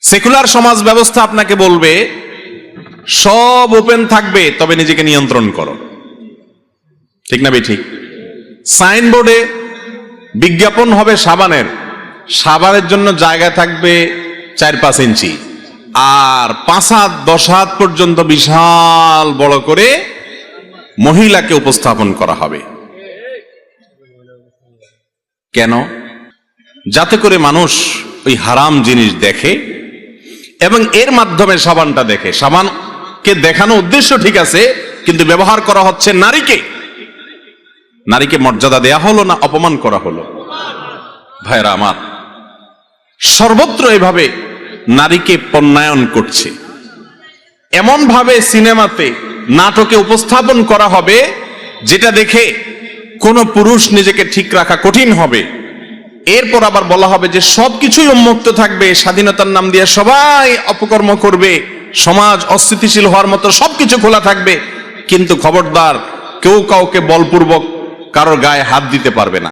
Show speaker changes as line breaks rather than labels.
Secular সমাজ ব্যবস্থা আপনাকে বলবে, সব ওপেন থাকবে, তবে নিজেকে নিয়ন্ত্রণ করো। ঠিক না ঠিক? সাইনবোর্ডে বিজ্ঞাপন হবে সাবানের। সাবানের জন্য জায়গা থাকবে চার পাঁচ ইঞ্চি। আর পাঁচ হাত, দশ হাত পর্যন্ত বিশাল বড় করে মহিলাকে উপস্থাপন করা হবে। কেন? যাতে করে মানুষ ওই হারাম জিনিস দেখে এবং এর মাধ্যমে সাবানটা দেখে। সাবানকে দেখানো উদ্দেশ্য ঠিক আছে, কিন্তু ব্যবহার করা হচ্ছে নারীকে। নারীকে মর্যাদা দেয়া হলো না অপমান করা হলো? ভাইরা আমার, সর্বত্র এভাবে নারীকে পণ্যায়ন করছে। এমন ভাবে সিনেমাতে নাটকে উপস্থাপন করা হবে, যেটা দেখে কোন পুরুষ নিজেকে ঠিক রাখা কঠিন হবে। এরপর আবার বলা হবে যে সবকিছুই উন্মুক্ত থাকবে, স্বাধীনতার নাম দিয়ে সবাই অপকর্ম করবে, সমাজ অস্থিতিশীল হওয়ার মতো সবকিছু খোলা থাকবে, কিন্তু খবরদার কেউ কাউকে বলপূর্বক কারোর গায়ে হাত দিতে পারবে না।